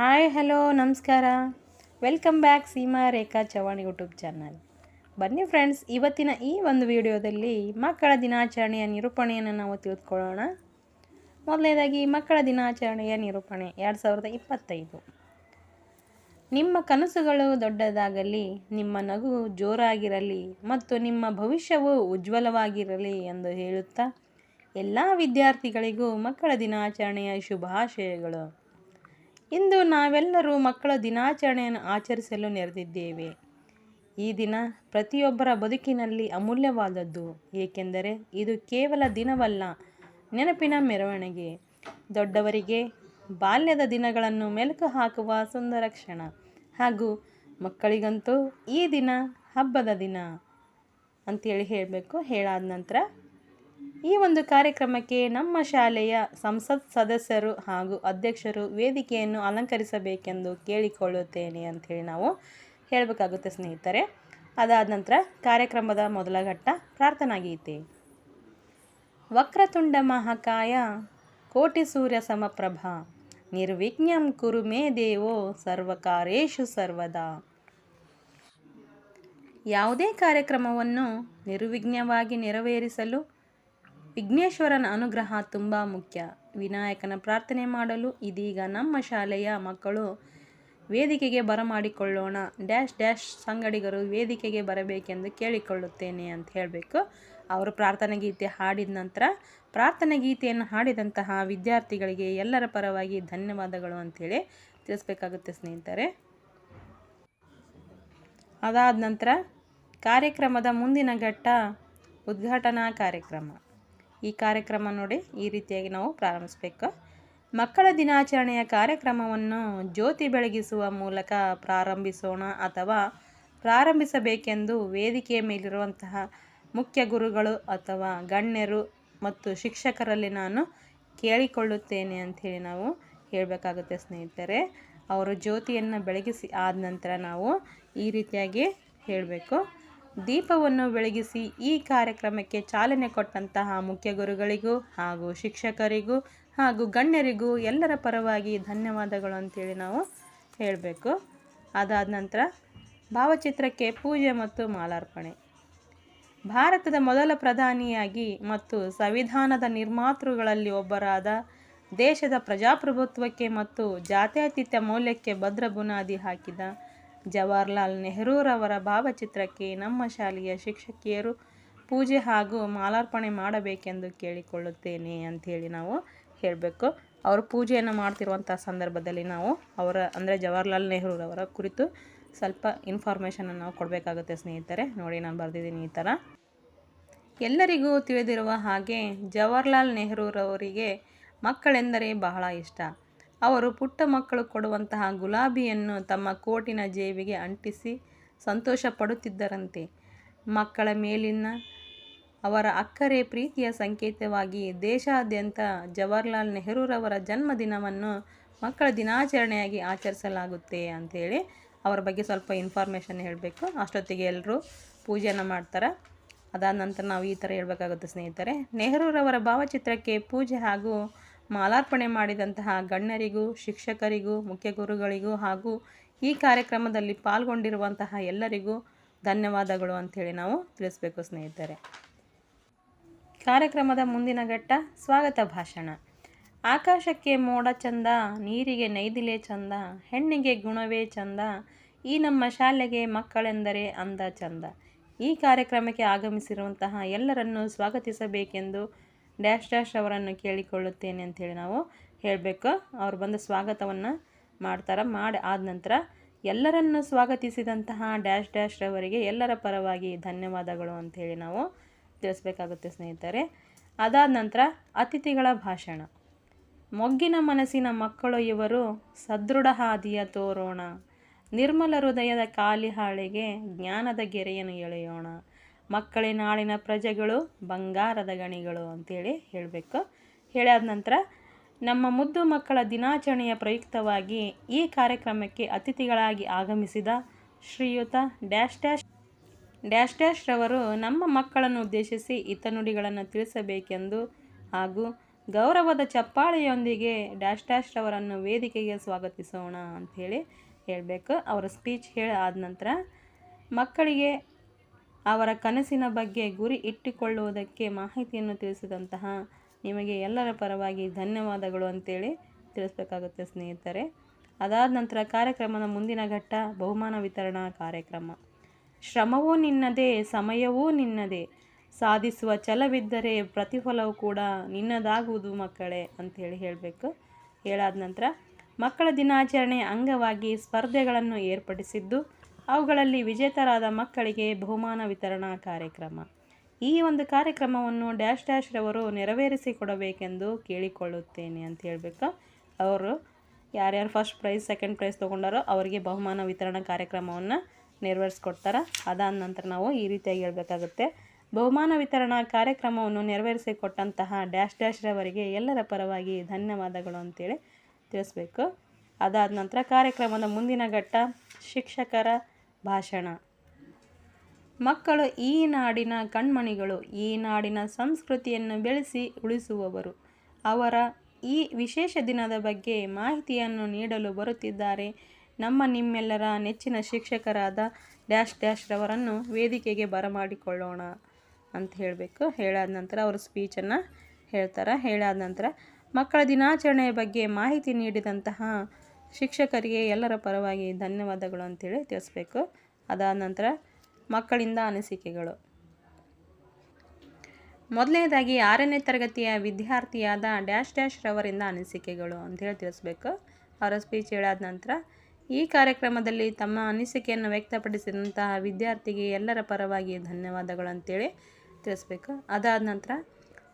Hi, hello, ನಮಸ್ಕಾರ. Welcome back Seema Rekha Chavan YouTube channel ಬನ್ನಿ friends ಇವತ್ತಿನ ಈ ಒಂದು ವಿಡಿಯೋದಲ್ಲಿ ಮಕ್ಕಳ ದಿನಾಚರಣೆಯ ನಿರೂಪಣೆಯನ್ನು ನಾವು ತಿಳಿದುಕೊಳ್ಳೋಣ. ಮೊದಲನೇದಾಗಿ, ಮಕ್ಕಳ ದಿನಾಚರಣೆಯ ನಿರೂಪಣೆ ಎರಡು ಸಾವಿರದ ಇಪ್ಪತ್ತೈದು. ನಿಮ್ಮ ಕನಸುಗಳು ದೊಡ್ಡದಾಗಲಿ, ನಿಮ್ಮ ನಗು ಜೋರಾಗಿರಲಿ ಮತ್ತು ನಿಮ್ಮ ಭವಿಷ್ಯವು ಉಜ್ವಲವಾಗಿರಲಿ ಎಂದು ಹೇಳುತ್ತಾ, ಎಲ್ಲ ವಿದ್ಯಾರ್ಥಿಗಳಿಗೂ ಮಕ್ಕಳ ದಿನಾಚರಣೆಯ ಶುಭಾಶಯಗಳು. ಇಂದು ನಾವೆಲ್ಲರೂ ಮಕ್ಕಳ ದಿನಾಚರಣೆಯನ್ನು ಆಚರಿಸಲು ನೆರೆದಿದ್ದೇವೆ. ಈ ದಿನ ಪ್ರತಿಯೊಬ್ಬರ ಬದುಕಿನಲ್ಲಿ ಅಮೂಲ್ಯವಾದದ್ದು, ಏಕೆಂದರೆ ಇದು ಕೇವಲ ದಿನವಲ್ಲ, ನೆನಪಿನ ಮೆರವಣಿಗೆ. ದೊಡ್ಡವರಿಗೆ ಬಾಲ್ಯದ ದಿನಗಳನ್ನು ಮೆಲುಕು ಹಾಕುವ ಸುಂದರ ಕ್ಷಣ. ಹಾಗೂ ಮಕ್ಕಳಿಗಂತೂ ಈ ದಿನ ಹಬ್ಬದ ದಿನ ಅಂತೇಳಿ ಹೇಳಬೇಕು. ಹೇಳಾದ ನಂತರ ಈ ಒಂದು ಕಾರ್ಯಕ್ರಮಕ್ಕೆ ನಮ್ಮ ಶಾಲೆಯ ಸಂಸತ್ ಸದಸ್ಯರು ಹಾಗೂ ಅಧ್ಯಕ್ಷರು ವೇದಿಕೆಯನ್ನು ಅಲಂಕರಿಸಬೇಕೆಂದು ಕೇಳಿಕೊಳ್ಳುತ್ತೇನೆ ಅಂಥೇಳಿ ನಾವು ಹೇಳಬೇಕಾಗುತ್ತೆ ಸ್ನೇಹಿತರೆ. ಅದಾದ ನಂತರ ಕಾರ್ಯಕ್ರಮದ ಮೊದಲ ಘಟ್ಟ ಪ್ರಾರ್ಥನಾ ಗೀತೆ ವಕ್ರತುಂಡ ಮಹಾಕಾಯ ಕೋಟಿ ಸೂರ್ಯ ಸಮಪ್ರಭ. ನಿರ್ವಿಘ್ನಂ ಕುರು ಮೇ ದೇವೋ ಸರ್ವಕಾರೇಶು ಸರ್ವದಾ. ಯಾವುದೇ ಕಾರ್ಯಕ್ರಮವನ್ನು ನಿರ್ವಿಘ್ನವಾಗಿ ನೆರವೇರಿಸಲು ವಿಘ್ನೇಶ್ವರನ ಅನುಗ್ರಹ ತುಂಬ ಮುಖ್ಯ. ವಿನಾಯಕನ ಪ್ರಾರ್ಥನೆ ಮಾಡಲು ಇದೀಗ ನಮ್ಮ ಶಾಲೆಯ ಮಕ್ಕಳು ವೇದಿಕೆಗೆ ಬರಮಾಡಿಕೊಳ್ಳೋಣ. ಡ್ಯಾಶ್ ಡ್ಯಾಶ್ ಸಂಗಡಿಗರು ವೇದಿಕೆಗೆ ಬರಬೇಕೆಂದು ಕೇಳಿಕೊಳ್ಳುತ್ತೇನೆ ಅಂತ ಹೇಳಬೇಕು. ಅವರು ಪ್ರಾರ್ಥನೆ ಗೀತೆ ಹಾಡಿದ ನಂತರ ಪ್ರಾರ್ಥನೆ ಗೀತೆಯನ್ನು ಹಾಡಿದಂತಹ ವಿದ್ಯಾರ್ಥಿಗಳಿಗೆ ಎಲ್ಲರ ಪರವಾಗಿ ಧನ್ಯವಾದಗಳು ಅಂಥೇಳಿ ತಿಳಿಸ್ಬೇಕಾಗುತ್ತೆ ಸ್ನೇಹಿತರೆ. ಅದಾದ ನಂತರ ಕಾರ್ಯಕ್ರಮದ ಮುಂದಿನ ಘಟ್ಟ ಉದ್ಘಾಟನಾ ಕಾರ್ಯಕ್ರಮ. ಈ ಕಾರ್ಯಕ್ರಮ ನೋಡಿ ಈ ರೀತಿಯಾಗಿ ನಾವು ಪ್ರಾರಂಭಿಸಬೇಕು. ಮಕ್ಕಳ ದಿನಾಚರಣೆಯ ಕಾರ್ಯಕ್ರಮವನ್ನು ಜ್ಯೋತಿ ಬೆಳಗಿಸುವ ಮೂಲಕ ಪ್ರಾರಂಭಿಸೋಣ ಅಥವಾ ಪ್ರಾರಂಭಿಸಬೇಕೆಂದು ವೇದಿಕೆಯ ಮೇಲಿರುವಂತಹ ಮುಖ್ಯ ಗುರುಗಳು ಅಥವಾ ಗಣ್ಯರು ಮತ್ತು ಶಿಕ್ಷಕರಲ್ಲಿ ನಾನು ಕೇಳಿಕೊಳ್ಳುತ್ತೇನೆ ಅಂಥೇಳಿ ನಾವು ಹೇಳಬೇಕಾಗುತ್ತೆ ಸ್ನೇಹಿತರೆ. ಅವರು ಜ್ಯೋತಿಯನ್ನು ಬೆಳಗಿಸಿ ಆದ ನಂತರ ನಾವು ಈ ರೀತಿಯಾಗಿ ಹೇಳಬೇಕು. ದೀಪವನ್ನು ಬೆಳಗಿಸಿ ಈ ಕಾರ್ಯಕ್ರಮಕ್ಕೆ ಚಾಲನೆ ಕೊಟ್ಟಂತಹ ಮುಖ್ಯ ಗುರುಗಳಿಗೂ ಹಾಗೂ ಶಿಕ್ಷಕರಿಗೂ ಹಾಗೂ ಗಣ್ಯರಿಗೂ ಎಲ್ಲರ ಪರವಾಗಿ ಧನ್ಯವಾದಗಳು ಅಂತೇಳಿ ನಾವು ಹೇಳಬೇಕು. ಅದಾದ ನಂತರ ಭಾವಚಿತ್ರಕ್ಕೆ ಪೂಜೆ ಮತ್ತು ಮಾಲಾರ್ಪಣೆ. ಭಾರತದ ಮೊದಲ ಪ್ರಧಾನಿಯಾಗಿ ಮತ್ತು ಸಂವಿಧಾನದ ನಿರ್ಮಾತೃಗಳಲ್ಲಿ ಒಬ್ಬರಾದ ದೇಶದ ಪ್ರಜಾಪ್ರಭುತ್ವಕ್ಕೆ ಮತ್ತು ಜಾತ್ಯತೀತ ಮೌಲ್ಯಕ್ಕೆ ಭದ್ರ ಬುನಾದಿ ಹಾಕಿದ ಜವಾಹರ್ಲಾಲ್ ನೆಹರೂರವರ ಭಾವಚಿತ್ರಕ್ಕೆ ನಮ್ಮ ಶಾಲೆಯ ಶಿಕ್ಷಕಿಯರು ಪೂಜೆ ಹಾಗೂ ಮಾಲಾರ್ಪಣೆ ಮಾಡಬೇಕೆಂದು ಕೇಳಿಕೊಳ್ಳುತ್ತೇನೆ ಅಂಥೇಳಿ ನಾವು ಹೇಳಬೇಕು. ಅವರು ಪೂಜೆಯನ್ನು ಮಾಡ್ತಿರುವಂಥ ಸಂದರ್ಭದಲ್ಲಿ ನಾವು ಅವರ, ಅಂದರೆ ಜವಾಹರ್ಲಾಲ್ ನೆಹರೂರವರ ಕುರಿತು ಸ್ವಲ್ಪ ಇನ್ಫಾರ್ಮೇಷನನ್ನು ನಾವು ಕೊಡಬೇಕಾಗುತ್ತೆ ಸ್ನೇಹಿತರೆ. ನೋಡಿ, ನಾನು ಬರೆದಿದ್ದೀನಿ ಈ ಥರ ಎಲ್ಲರಿಗೂ ತಿಳಿದಿರುವ ಹಾಗೆ ಜವಾಹರ್ಲಾಲ್ ನೆಹರೂರವರಿಗೆ ಮಕ್ಕಳೆಂದರೆ ಬಹಳ ಇಷ್ಟ. ಅವರು ಪುಟ್ಟ ಮಕ್ಕಳು ಕೊಡುವಂತಹ ಗುಲಾಬಿಯನ್ನು ತಮ್ಮ ಕೋಟಿನ ಜೇಬಿಗೆ ಅಂಟಿಸಿ ಸಂತೋಷ ಪಡುತ್ತಿದ್ದರಂತೆ ಮಕ್ಕಳ ಮೇಲಿನ ಅವರ ಅಕ್ಕರೆ ಪ್ರೀತಿಯ ಸಂಕೇತವಾಗಿ ದೇಶಾದ್ಯಂತ ಜವಾಹರ್ಲಾಲ್ ನೆಹರೂರವರ ಜನ್ಮದಿನವನ್ನು ಮಕ್ಕಳ ದಿನಾಚರಣೆಯಾಗಿ ಆಚರಿಸಲಾಗುತ್ತೆ ಅಂಥೇಳಿ ಅವರ ಬಗ್ಗೆ ಸ್ವಲ್ಪ ಇನ್ಫಾರ್ಮೇಷನ್ ಹೇಳಬೇಕು. ಅಷ್ಟೊತ್ತಿಗೆ ಎಲ್ಲರೂ ಪೂಜೆಯನ್ನು ಮಾಡ್ತಾರೆ. ಅದಾದ ನಂತರ ನಾವು ಈ ಥರ ಹೇಳಬೇಕಾಗುತ್ತೆ ಸ್ನೇಹಿತರೆ. ನೆಹರೂರವರ ಭಾವಚಿತ್ರಕ್ಕೆ ಪೂಜೆ ಹಾಗೂ ಮಾಲಾರ್ಪಣೆ ಮಾಡಿದಂತಹ ಗಣ್ಯರಿಗೂ, ಶಿಕ್ಷಕರಿಗೂ, ಮುಖ್ಯ ಗುರುಗಳಿಗೂ ಹಾಗೂ ಈ ಕಾರ್ಯಕ್ರಮದಲ್ಲಿ ಪಾಲ್ಗೊಂಡಿರುವಂತಹ ಎಲ್ಲರಿಗೂ ಧನ್ಯವಾದಗಳು ಅಂಥೇಳಿ ನಾವು ತಿಳಿಸ್ಬೇಕು ಸ್ನೇಹಿತರೆ. ಕಾರ್ಯಕ್ರಮದ ಮುಂದಿನ ಘಟ್ಟ ಸ್ವಾಗತ ಭಾಷಣ. ಆಕಾಶಕ್ಕೆ ಮೋಡ ಚಂದ, ನೀರಿಗೆ ನೈದಿಲೆ ಚಂದ, ಹೆಣ್ಣಿಗೆ ಗುಣವೇ ಚಂದ, ಈ ನಮ್ಮ ಶಾಲೆಗೆ ಮಕ್ಕಳೆಂದರೆ ಅಂದ ಚಂದ. ಈ ಕಾರ್ಯಕ್ರಮಕ್ಕೆ ಆಗಮಿಸಿರುವಂತಹ ಎಲ್ಲರನ್ನು ಸ್ವಾಗತಿಸಬೇಕೆಂದು ಡ್ಯಾಶ್ ಡ್ಯಾಶ್ ಅವರನ್ನು ಕೇಳಿಕೊಳ್ಳುತ್ತೇನೆ ಅಂಥೇಳಿ ನಾವು ಹೇಳಬೇಕು. ಅವ್ರು ಬಂದು ಸ್ವಾಗತವನ್ನು ಮಾಡ್ತಾರೆ. ಮಾಡಿ ಆದ ನಂತರ ಎಲ್ಲರನ್ನು ಸ್ವಾಗತಿಸಿದಂತಹ ಡ್ಯಾಶ್ ಡ್ಯಾಶ್ ರವರಿಗೆ ಎಲ್ಲರ ಪರವಾಗಿ ಧನ್ಯವಾದಗಳು ಅಂಥೇಳಿ ನಾವು ತಿಳಿಸ್ಬೇಕಾಗುತ್ತೆ ಸ್ನೇಹಿತರೆ. ಅದಾದ ನಂತರ ಅತಿಥಿಗಳ ಭಾಷಣ. ಮೊಗ್ಗಿನ ಮನಸ್ಸಿನ ಮಕ್ಕಳು ಇವರು ಸದೃಢ ಹಾದಿಯ ತೋರೋಣ. ನಿರ್ಮಲ ಹೃದಯದ ಕಾಲಿ ಹಾಳಿಗೆ ಜ್ಞಾನದ ಗೆರೆಯನ್ನು ಎಳೆಯೋಣ. ಮಕ್ಕಳೇ ನಾಳಿನ ಪ್ರಜೆಗಳು, ಬಂಗಾರದ ಗಣಿಗಳು ಅಂತೇಳಿ ಹೇಳಬೇಕು. ಹೇಳಾದ ನಂತರ, ನಮ್ಮ ಮುದ್ದು ಮಕ್ಕಳ ದಿನಾಚರಣೆಯ ಪ್ರಯುಕ್ತವಾಗಿ ಈ ಕಾರ್ಯಕ್ರಮಕ್ಕೆ ಅತಿಥಿಗಳಾಗಿ ಆಗಮಿಸಿದ ಶ್ರೀಯುತ ಡ್ಯಾಶ್ ಡ್ಯಾಶ್ ಡ್ಯಾಶ್ ರವರು ನಮ್ಮ ಮಕ್ಕಳನ್ನು ಉದ್ದೇಶಿಸಿ ಹಿತನುಡಿಗಳನ್ನು ತಿಳಿಸಬೇಕೆಂದು ಹಾಗೂ ಗೌರವದ ಚಪ್ಪಾಳೆಯೊಂದಿಗೆ ಡ್ಯಾಶ್ ಡ್ಯಾಶ್ ರವರನ್ನು ವೇದಿಕೆಗೆ ಸ್ವಾಗತಿಸೋಣ ಅಂಥೇಳಿ ಹೇಳಬೇಕು. ಅವರ ಸ್ಪೀಚ್ ಹೇಳಿ ಆದ ನಂತರ, ಮಕ್ಕಳಿಗೆ ಅವರ ಕನಸಿನ ಬಗ್ಗೆ ಗುರಿ ಇಟ್ಟುಕೊಳ್ಳುವುದಕ್ಕೆ ಮಾಹಿತಿಯನ್ನು ತಿಳಿಸಿದಂತಹ ನಿಮಗೆ ಎಲ್ಲರ ಪರವಾಗಿ ಧನ್ಯವಾದಗಳು ಅಂತೇಳಿ ತಿಳಿಸ್ಬೇಕಾಗುತ್ತೆ ಸ್ನೇಹಿತರೆ. ಅದಾದ ನಂತರ ಕಾರ್ಯಕ್ರಮದ ಮುಂದಿನ ಘಟ್ಟ ಬಹುಮಾನ ವಿತರಣಾ ಕಾರ್ಯಕ್ರಮ. ಶ್ರಮವೂ ನಿನ್ನದೇ, ಸಮಯವೂ ನಿನ್ನದೇ. ಸಾಧಿಸುವ ಛಲವಿದ್ದರೆ ಪ್ರತಿಫಲವು ಕೂಡ ನಿನ್ನದಾಗುವುದು ಮಕ್ಕಳೇ ಅಂತೇಳಿ ಹೇಳಬೇಕು. ಹೇಳಾದ ನಂತರ ಮಕ್ಕಳ ದಿನಾಚರಣೆ ಅಂಗವಾಗಿ ಸ್ಪರ್ಧೆಗಳನ್ನು ಏರ್ಪಡಿಸಿದ್ದು ಅವುಗಳಲ್ಲಿ ವಿಜೇತರಾದ ಮಕ್ಕಳಿಗೆ ಬಹುಮಾನ ವಿತರಣಾ ಕಾರ್ಯಕ್ರಮ. ಈ ಒಂದು ಕಾರ್ಯಕ್ರಮವನ್ನು ಡ್ಯಾಶ್ ಡ್ಯಾಶ್ ರವರು ನೆರವೇರಿಸಿಕೊಡಬೇಕೆಂದು ಕೇಳಿಕೊಳ್ಳುತ್ತೇನೆ ಅಂತ ಹೇಳಬೇಕು. ಅವರು ಯಾರ್ಯಾರು ಫಸ್ಟ್ ಪ್ರೈಸ್, ಸೆಕೆಂಡ್ ಪ್ರೈಸ್ ತೊಗೊಂಡಾರೋ ಅವರಿಗೆ ಬಹುಮಾನ ವಿತರಣಾ ಕಾರ್ಯಕ್ರಮವನ್ನು ನೆರವೇರಿಸ್ಕೊಡ್ತಾರೆ. ಅದಾದ ನಂತರ ನಾವು ಈ ರೀತಿಯಾಗಿ ಹೇಳಬೇಕಾಗುತ್ತೆ. ಬಹುಮಾನ ವಿತರಣಾ ಕಾರ್ಯಕ್ರಮವನ್ನು ನೆರವೇರಿಸಿಕೊಟ್ಟಂತಹ ಡ್ಯಾಶ್ ಡ್ಯಾಶ್ ರವರಿಗೆ ಎಲ್ಲರ ಪರವಾಗಿ ಧನ್ಯವಾದಗಳು ಅಂತೇಳಿ ತಿಳಿಸ್ಬೇಕು. ಅದಾದ ನಂತರ ಕಾರ್ಯಕ್ರಮದ ಮುಂದಿನ ಘಟ್ಟ ಶಿಕ್ಷಕರ ಭಾಷಣ. ಮಕ್ಕಳು ಈ ನಾಡಿನ ಕಣ್ಮಣಿಗಳು, ಈ ನಾಡಿನ ಸಂಸ್ಕೃತಿಯನ್ನು ಬೆಳೆಸಿ ಉಳಿಸುವವರು. ಅವರ ಈ ವಿಶೇಷ ದಿನದ ಬಗ್ಗೆ ಮಾಹಿತಿಯನ್ನು ನೀಡಲು ಬರುತ್ತಿದ್ದಾರೆ. ನಮ್ಮ ನಿಮ್ಮೆಲ್ಲರ ನೆಚ್ಚಿನ ಶಿಕ್ಷಕರಾದ ಡ್ಯಾಶ್ ಡ್ಯಾಶ್ ರವರನ್ನು ವೇದಿಕೆಗೆ ಬರಮಾಡಿಕೊಳ್ಳೋಣ ಅಂತ ಹೇಳಬೇಕು. ಹೇಳಾದ ನಂತರ ಅವರು ಸ್ಪೀಚನ್ನು ಹೇಳ್ತಾರೆ. ಹೇಳಾದ ನಂತರ ಮಕ್ಕಳ ದಿನಾಚರಣೆಯ ಬಗ್ಗೆ ಮಾಹಿತಿ ನೀಡಿದಂತಹ ಶಿಕ್ಷಕರಿಗೆ ಎಲ್ಲರ ಪರವಾಗಿ ಧನ್ಯವಾದಗಳು ಅಂತೇಳಿ ತಿಳಿಸ್ಬೇಕು. ಅದಾದ ನಂತರ ಮಕ್ಕಳಿಂದ ಅನಿಸಿಕೆಗಳು. ಮೊದಲನೇದಾಗಿ ಆರನೇ ತರಗತಿಯ ವಿದ್ಯಾರ್ಥಿಯಾದ ಡ್ಯಾಶ್ ಡ್ಯಾಶ್ ರವರಿಂದ ಅನಿಸಿಕೆಗಳು ಅಂತೇಳಿ ತಿಳಿಸ್ಬೇಕು. ಅವರ ಸ್ಪೀಚ್ ಹೇಳಾದ ನಂತರ ಈ ಕಾರ್ಯಕ್ರಮದಲ್ಲಿ ತಮ್ಮ ಅನಿಸಿಕೆಯನ್ನು ವ್ಯಕ್ತಪಡಿಸಿದಂತಹ ವಿದ್ಯಾರ್ಥಿಗೆ ಎಲ್ಲರ ಪರವಾಗಿ ಧನ್ಯವಾದಗಳು ಅಂತೇಳಿ ತಿಳಿಸ್ಬೇಕು. ಅದಾದ ನಂತರ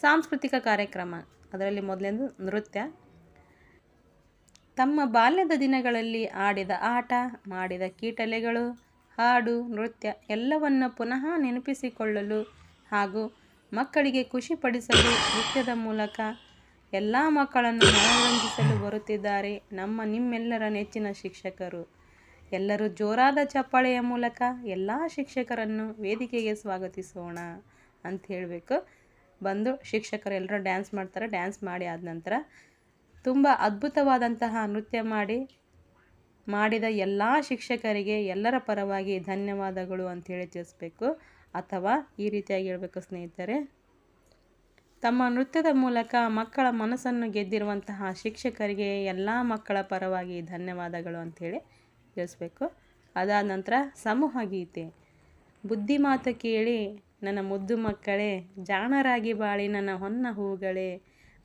ಸಾಂಸ್ಕೃತಿಕ ಕಾರ್ಯಕ್ರಮ, ಅದರಲ್ಲಿ ಮೊದಲೇದು ನೃತ್ಯ ತಮ್ಮ ಬಾಲ್ಯದ ದಿನಗಳಲ್ಲಿ ಆಡಿದ ಆಟ, ಮಾಡಿದ ಕೀಟಲೆಗಳು, ಹಾಡು, ನೃತ್ಯ ಎಲ್ಲವನ್ನು ಪುನಃ ನೆನಪಿಸಿಕೊಳ್ಳಲು ಹಾಗೂ ಮಕ್ಕಳಿಗೆ ಖುಷಿಪಡಿಸಲು ನೃತ್ಯದ ಮೂಲಕ ಎಲ್ಲ ಮಕ್ಕಳನ್ನು ಮನೋರಂಜಿಸಲು ಬರುತ್ತಿದ್ದಾರೆ ನಮ್ಮ ನಿಮ್ಮೆಲ್ಲರ ನೆಚ್ಚಿನ ಶಿಕ್ಷಕರು. ಎಲ್ಲರೂ ಜೋರಾದ ಚಪ್ಪಾಳೆಯ ಮೂಲಕ ಎಲ್ಲ ಶಿಕ್ಷಕರನ್ನು ವೇದಿಕೆಗೆ ಸ್ವಾಗತಿಸೋಣ ಅಂತ ಹೇಳಬೇಕು. ಬಂದು ಶಿಕ್ಷಕರೆಲ್ಲರೂ ಡ್ಯಾನ್ಸ್ ಮಾಡ್ತಾರೆ ಡ್ಯಾನ್ಸ್ ಮಾಡಿ ಆದ ನಂತರ ತುಂಬ ಅದ್ಭುತವಾದಂತಹ ನೃತ್ಯ ಮಾಡಿ, ಮಾಡಿದ ಎಲ್ಲ ಶಿಕ್ಷಕರಿಗೆ ಎಲ್ಲರ ಪರವಾಗಿ ಧನ್ಯವಾದಗಳು ಅಂಥೇಳಿ ತಿಳಿಸ್ಬೇಕು. ಅಥವಾ ಈ ರೀತಿಯಾಗಿ ಹೇಳಬೇಕು ಸ್ನೇಹಿತರೆ, ತಮ್ಮ ನೃತ್ಯದ ಮೂಲಕ ಮಕ್ಕಳ ಮನಸ್ಸನ್ನು ಗೆದ್ದಿರುವಂತಹ ಶಿಕ್ಷಕರಿಗೆ ಎಲ್ಲ ಮಕ್ಕಳ ಪರವಾಗಿ ಧನ್ಯವಾದಗಳು ಅಂಥೇಳಿ ತಿಳಿಸ್ಬೇಕು. ಅದಾದ ನಂತರ ಸಮೂಹ ಗೀತೆ. ಬುದ್ಧಿ ಮಾತು ಕೇಳಿ, ನನ್ನ ಮುದ್ದು ಮಕ್ಕಳೇ, ಜಾಣರಾಗಿ ಬಾಳಿ ನನ್ನ ಹೊನ್ನ ಹೂಗಳೇ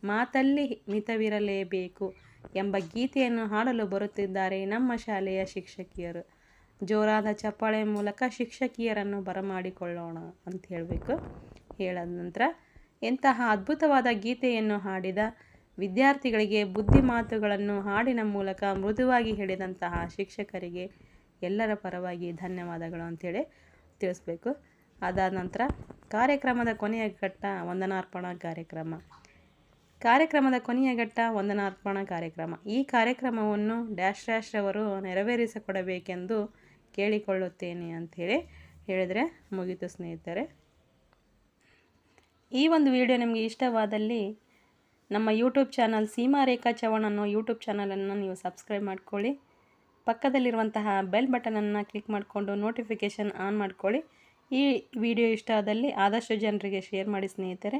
ಮಾತಲ್ಲಿ ಮಿತವಿರಲೇಬೇಕು ಎಂಬ ಗೀತೆಯನ್ನು ಹಾಡಲು ಬರುತ್ತಿದ್ದಾರೆ ನಮ್ಮ ಶಾಲೆಯ ಶಿಕ್ಷಕಿಯರು. ಜೋರಾದ ಚಪ್ಪಾಳೆ ಮೂಲಕ ಶಿಕ್ಷಕಿಯರನ್ನು ಬರಮಾಡಿಕೊಳ್ಳೋಣ ಅಂತ ಹೇಳಬೇಕು. ಹೇಳದ ನಂತರ, ಎಂತಹ ಅದ್ಭುತವಾದ ಗೀತೆಯನ್ನು ಹಾಡಿದ ವಿದ್ಯಾರ್ಥಿಗಳಿಗೆ ಬುದ್ಧಿ ಮಾತುಗಳನ್ನು ಹಾಡಿನ ಮೂಲಕ ಮೃದುವಾಗಿ ಹೇಳಿದಂತಹ ಶಿಕ್ಷಕರಿಗೆ ಎಲ್ಲರ ಪರವಾಗಿ ಧನ್ಯವಾದಗಳು ಅಂಥೇಳಿ ತಿಳಿಸ್ಬೇಕು. ಅದಾದ ನಂತರ, ಕಾರ್ಯಕ್ರಮದ ಕೊನೆಯ ಘಟ್ಟ ವಂದನಾರ್ಪಣಾ ಕಾರ್ಯಕ್ರಮ. ಕಾರ್ಯಕ್ರಮದ ಕೊನೆಯ ಘಟ್ಟ ವಂದನಾರ್ಪಣ ಕಾರ್ಯಕ್ರಮ. ಈ ಕಾರ್ಯಕ್ರಮವನ್ನು ಡ್ಯಾಶ್ ಡ್ಯಾಶ್ ಅವರು ನೆರವೇರಿಸಿಕೊಡಬೇಕೆಂದು ಕೇಳಿಕೊಳ್ಳುತ್ತೇನೆ ಅಂಥೇಳಿ ಹೇಳಿದರೆ ಮುಗಿತು ಸ್ನೇಹಿತರೆ. ಈ ಒಂದು ವಿಡಿಯೋ ನಿಮಗೆ ಇಷ್ಟವಾದಲ್ಲಿ ನಮ್ಮ ಯೂಟ್ಯೂಬ್ ಚಾನಲ್ ಸೀಮಾ ರೇಖಾ ಚವಣ್ ಅನ್ನೋ ಯೂಟ್ಯೂಬ್ ಚಾನಲನ್ನು ನೀವು ಸಬ್ಸ್ಕ್ರೈಬ್ ಮಾಡ್ಕೊಳ್ಳಿ. ಪಕ್ಕದಲ್ಲಿರುವಂತಹ ಬೆಲ್ ಬಟನನ್ನು ಕ್ಲಿಕ್ ಮಾಡಿಕೊಂಡು ನೋಟಿಫಿಕೇಷನ್ ಆನ್ ಮಾಡ್ಕೊಳ್ಳಿ. ಈ ವಿಡಿಯೋ ಇಷ್ಟ ಆದಲ್ಲಿ ಆದಷ್ಟು ಜನರಿಗೆ ಶೇರ್ ಮಾಡಿ ಸ್ನೇಹಿತರೆ.